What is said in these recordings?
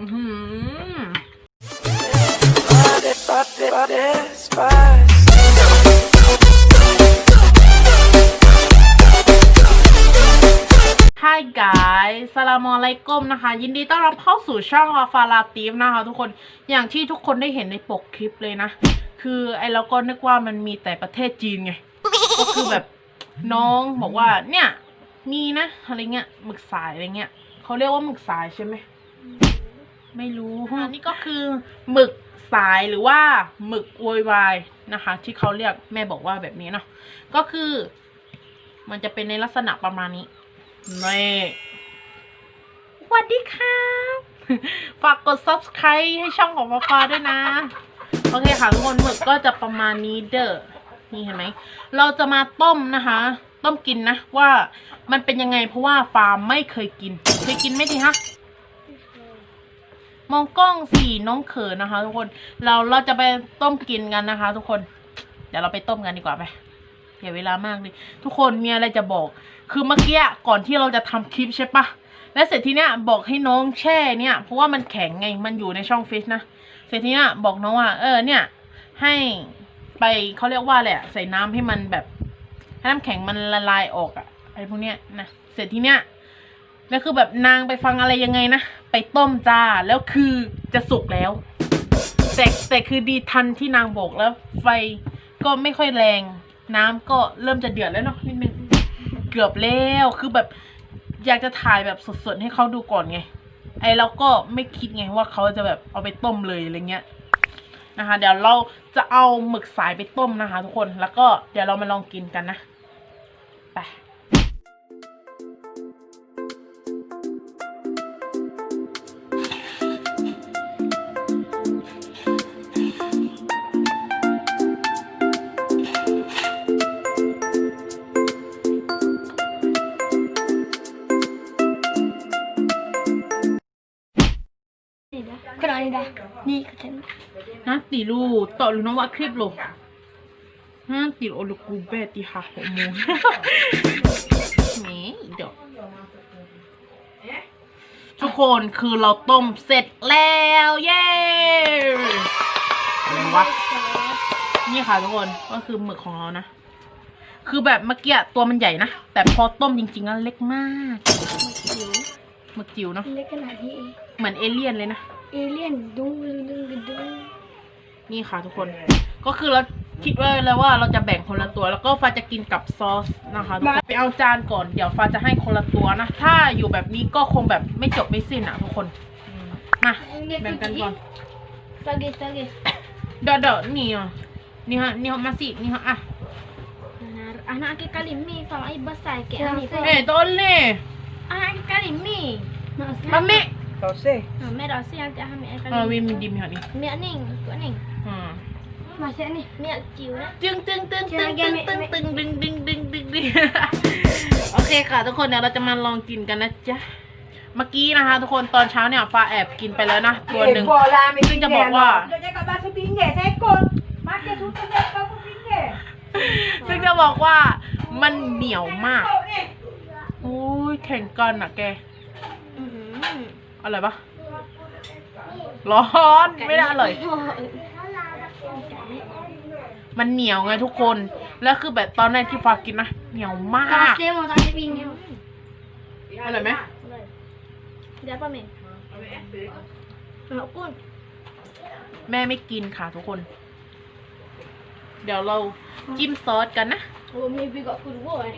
อื้อหือ Hi guys สลามอะลัยกุมนะคะ ยินดีต้อนรับเข้าสู่ช่องอาฟาลาตีฟนะคะทุกคน อย่างที่ทุกคนได้เห็นในปกคลิปเลยนะ คือไอ้เราก็นึกว่ามันมีแต่ประเทศจีนไง ก็คือแบบน้องบอกว่าเนี่ย มีนะอะไรเงี้ยหมึกสายอะไรเงี้ยเขาเรียกว่าหมึกสายใช่ไหม ไม่รู้อันนี้ก็คือหมึกสายหรือว่าหมึกโวยวายนะคะ ที่เขาเรียกแม่บอกว่าแบบนี้เนาะก็คือ มันจะเป็นในลักษณะประมาณนี้นี่สวัสดีครับฝากกด subscribe ให้ช่องของฟ้าฟ้าด้วยนะ โอเคค่ะทุกคนหมึกก็จะประมาณนี้เด้อนี่เห็นไหม เราจะมาต้มนะคะ ต้มกินนะว่ามันเป็นยังไงเพราะว่าฟาร์มไม่เคยกิน เคยกินไหมทีฮะ มองกล้องสีน้องเขินนะคะ ทุกคน เราเราจะไปต้มกินกันนะคะ ทุกคน เดี๋ยวเราไปต้มกันดีกว่าไปอย่าเวลามากเลยทุกคนมีอะไรจะบอก คือเมื่อกี้ก่อนที่เราจะทำคลิปใช่ปะและเสร็จทีเนี้ยบอกให้น้องแช่เนี่ย เพราะว่ามันแข็งไงมันอยู่ในช่องฟิชนะเสร็จทีเนี้ยบอกน้องว่า เออเนี่ย ให้ไปเขาเรียกว่าอะไรอะใส่น้ำให้มันแบบให้น้ำแข็งมันละลายออกอะไอพวกเนี้ยนะเสร็จทีเนี้ย แล้วคือแบบนางไปฟังอะไรยังไงนะ ไปต้มจ้า แล้วคือจะสุกแล้ว แต่แต่คือดีทันที่นางบอกแล้ว ไฟก็ไม่ค่อยแรง น้ำก็เริ่มจะเดือดแล้วเนาะนิดนึงเกือบแล้วคือแบบอยากจะถ่ายแบบสดๆให้เขาดูก่อนไง ไอเราก็ไม่คิดไงว่าเขาจะแบบเอาไปต้มเลยอะไรเงี้ยนะคะ เดี๋ยวเราจะเอาหมึกสายไปต้มนะคะ ทุกคนแล้วก็เดี๋ยวเรามาลองกินกันนะไป Kenapa ni dah? Ni kata Nanti lu, tak lu nak buat klip lu. Nanti lu lu kubet di hak mu. Ni, dah. ทุกคนคือเราต้มเสร็จแล้ว เย้อะไรวะนี่ค่ะทุกคนก็คือหมึกของเรานะ คือแบบเมื่อกี้ตัวมันใหญ่นะ แต่พอต้มจริงๆแล้วเล็กมาก Macam หมึกจิ๋วเนาะ Dia kena ni เหมือนเอเลี่ยนเลยนะ Alien dung dung dung dung นี่ค่ะทุกคน ก็คือเราคิดไว้แล้วว่าเราจะแบ่งคนละตัว แล้วก็ฟ้าจะกินกับซอสนะคะทุกคนไปเอาจานก่อน เดี๋ยวฟ้าจะให้คนละตัวนะ ถ้าอยู่แบบนี้ก็คงแบบไม่จบไม่สิ้นอะทุกคนอืมมาแบ่งกันก่อน Sagi sagi เดี๋ยวเดี๋ยวนี่อะนี่ฮะนี่ฮะมาสินี่ฮะอะ Anak aku kali mi sama ai besar ke Ya, ni. เอ้ยต้นเล่ Anak aku kali mi. มาเมะ Tosih. Ha, merah si nanti ambil air เออ kali. วิมดิมฮะนี่ Miak ning, kau ning. อืม Masuk ni. Miak ciu lah. จึงจึงจึงจึง Jangan จึง ambil- ตึงตึงดึงดึงดึงดึงดึงโอเคค่ะทุกคนเดี๋ยวเราจะมาลองกินกันนะจ๊ะ เมื่อกี้นะคะ ทุกคนตอนเช้าเนี่ยฟ้าแอบกินไปแล้วนะตัวหนึ่ง bola ambil ซึ่งจะบอกว่า Dia cakap basuh pinggir, saya ikut. Makan susu dia basuh pinggir. ซึ่งจะบอกว่ามันเหนียวมาก Ikut ni. โอ้ยแข่งกันอะแก Hmm. อ ร่อยปะร้อนไม่ได้อร่อย มันเหนียวไงทุกคน แล้วคือแบบตอนแรกที่ฟ้ากินนะเหนียวมาก Tak mau tak ada pinggan. อร่อยไหม Dia apa min? Nak pun. แม่ไม่กินค่ะทุกคน เดี๋ยวเราจิ้มซอสกันนะ Oh, maybe got food war eh.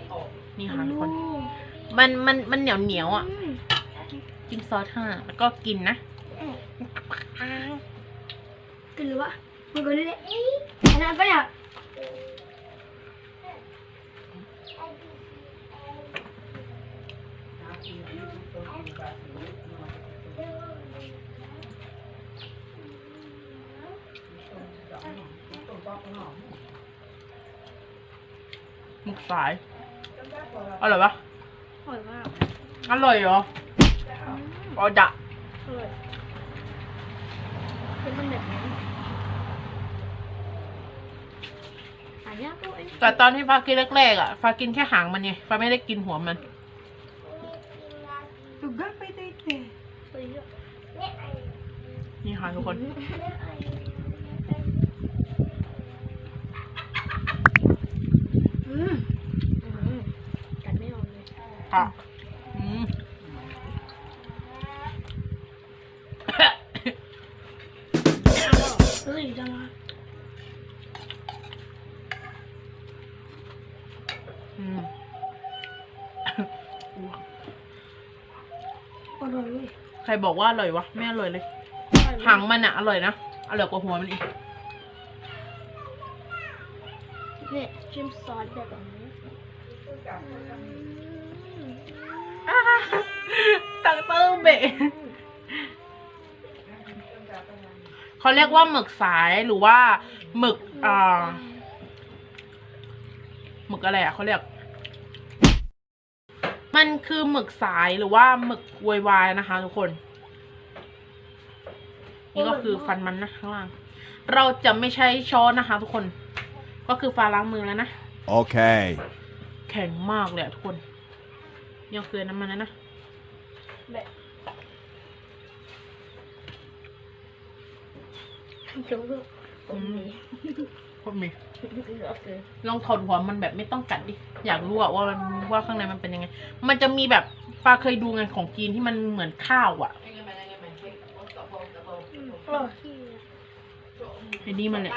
นี่ค่ะทุกคน Oh. มันมันมันเหนียวเหนียวๆอะ Hmm. จิ้มซอสค่ะแล้วก็กินนะ Keluar. Mau gula dek. Anak apa ya? หมึกสายอร่อยปะ Oh, wow. อร่อยเหรอ อ๋อจะ Keluar. Kita nak. Ada apa eh? แต่ตอนที่ฟ้ากินแรกๆอะฟ้ากินแค่หางมันไงฟ้าไม่ได้กินหัวมัน Tu gapai tu itu. Saya. นี่ค่ะทุกคน อืมกันไม่ออกเลยอะอืม เฮ้ยจังวะอืมอร่อยเว้ยใครบอกว่าอร่อยวะไม่อร่อยเลย หางมันอะอร่อยนะ อร่อยกว่าหัวมันอีก เนี่ยชิมซอสแบบนี้ตังเติมเบะ เขาเรียกว่าหมึกสายหรือว่าหมึกอ่าหมึกอะไรอะเขาเรียก มันคือหมึกสายหรือว่าหมึกวยวายนะคะ ทุกคน นี่ก็คือฟันมันนะข้างล่าง เราจะไม่ใช้ช้อนนะคะ ทุกคน ก็คือฟ้าล้างมือแล้วนะ Okay. แข็งมากเลยอะทุกคน ยังเกลือน้ำมันนะนะ แบบ จุ๊บอืมโคตรมีโอเคลองถอดหัวมันแบบไม่ต้องกัดดิ อยากรู้อะว่ามันว่าข้างในมันเป็นยังไง มันจะมีแบบฟ้าเคยดูไงของจีนที่มันเหมือนข้าวอะอร่อยไอ้นี่มันแหละ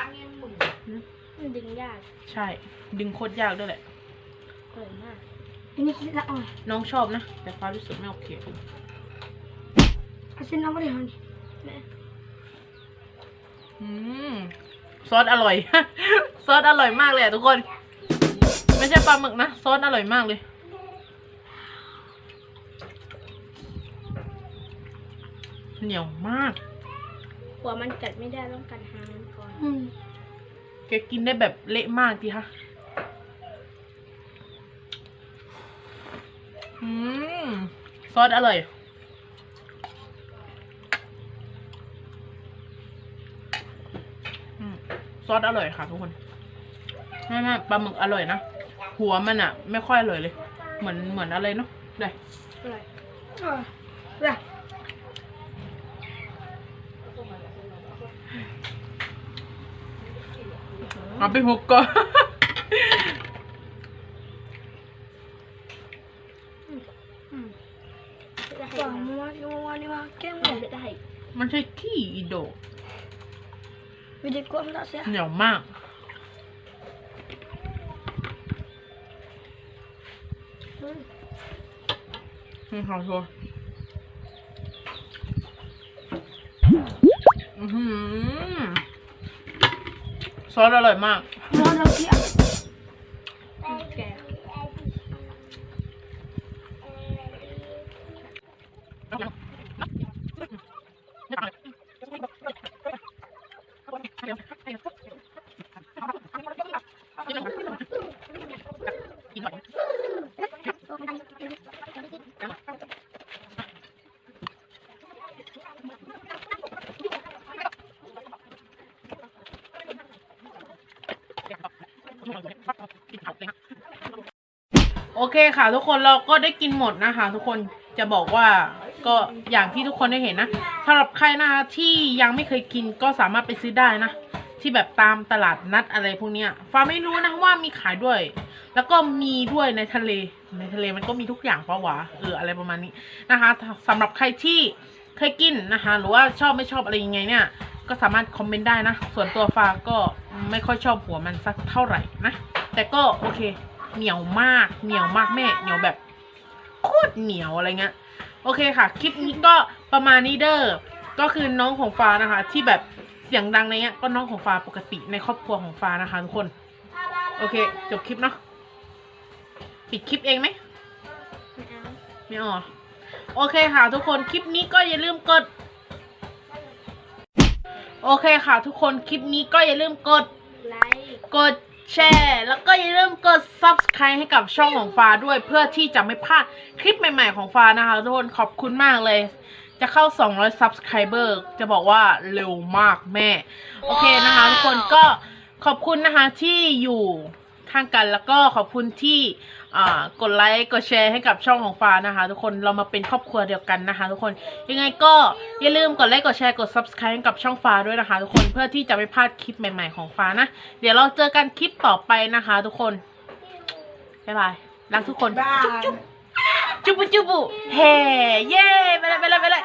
มันดึงยาก ใช่ ดึงโคตรยากด้วยแหละอร่อยมากอันนี้คิดละอ่อนน้องชอบนะ แต่ฟ้ารู้สึกไม่โอเคเอาเส้นน้ำมันเดี๋ยวนี้อืม ซอสอร่อย ซอสอร่อยมากเลยอะทุกคน ไม่ใช่ปลาหมึกนะ ซอสอร่อยมากเลย เหนียวมาก หัวมันกัดไม่ได้ต้องกัดหางมันก่อนอืมแกกินได้แบบเละมากทีคะอืมซอสอร่อย อืม ซ อสอร่อยค่ะทุกคนไม่ไม่ปลาหมึกอร่อยนะ หัวมันอะไม่ค่อยอร่อยเลย เหมือนเหมือนอะไรเนาะได้อร่อยอร่อยอร่อยเอาไปหุกก่อนอืมหวานนัวนัวนี่ว่าแก้มเลยได้มันใช่ขี้อีโด กวิดีโอมันละเสียเหนียวมากอืมนี่ค่ะทุกคนอือหือซอสอร่อยมากนัวเราเสียแก โอเคค่ะ ทุกคนเราก็ได้กินหมดนะคะ ทุกคนจะบอกว่าก็อย่างที่ทุกคนได้เห็นนะสำหรับใครนะคะที่ยังไม่เคยกินก็สามารถไปซื้อได้นะ ที่แบบตามตลาดนัดอะไรพวกเนี้ยฟ้าไม่รู้นะว่ามีขายด้วย แล้วก็มีด้วยในทะเล ในทะเลมันก็มีทุกอย่างปะวะเอออะไรประมาณนี้นะคะสำหรับใครที่เคยกินนะคะ หรือว่าชอบไม่ชอบอะไรยังไงเนี่ย ก็สามารถคอมเมนต์ได้นะ ส่วนตัวฟ้าก็ไม่ค่อยชอบหัวมันสักเท่าไหร่นะ แต่ก็โอเค เหนียวมากเหนียวมากแม่ เหนียวแบบโคตรเหนียวอะไรเงี้ยโอเคค่ะ คลิปนี้ก็ประมาณนี้เด้อก็คือน้องของฟ้านะคะ ที่แบบเสียงดังในเงี้ยก็น้องของฟ้าปกติในครอบครัวของฟ้านะคะทุกคน โอเค จบคลิปเนาะ ปิดคลิปเองไหมไม่เอาไม่ออกโอเคค่ะทุกคนคลิปนี้ก็อย่าลืมกด โอเคค่ะทุกคนคลิปนี้ก็อย่าลืมกด ไลค์กดแชร์แล้วก็อย่าลืมกด subscribe ให้กับช่องของฟ้าด้วยเพื่อที่จะไม่พลาดคลิปใหม่ ๆ ของฟ้านะคะทุกคนขอบคุณมากเลย จะเข้า 200 subscriber จะบอกว่าเร็วมากแม่ โอเคนะคะ ทุกคนก็ขอบคุณนะคะที่อยู่ข้างกันแล้วก็ขอบคุณที่ อ่ากดไลค์กดแชร์ให้กับช่องของฟ้านะคะ ทุกคนเรามาเป็นครอบครัวเดียวกันนะคะ ทุกคนยังไงก็อย่าลืมกดไลค์กดแชร์กด subscribe ให้กับช่องฟ้าด้วยนะคะ ทุกคนเพื่อที่จะไม่พลาดคลิปใหม่ๆของฟ้านะเดี๋ยวเราเจอกันคลิปต่อไปนะคะ ทุกคนบ๊ายบายรักทุกคนบ้าจุบุจุบุเฮ้เย่ไปเลยไปเลยไปเลย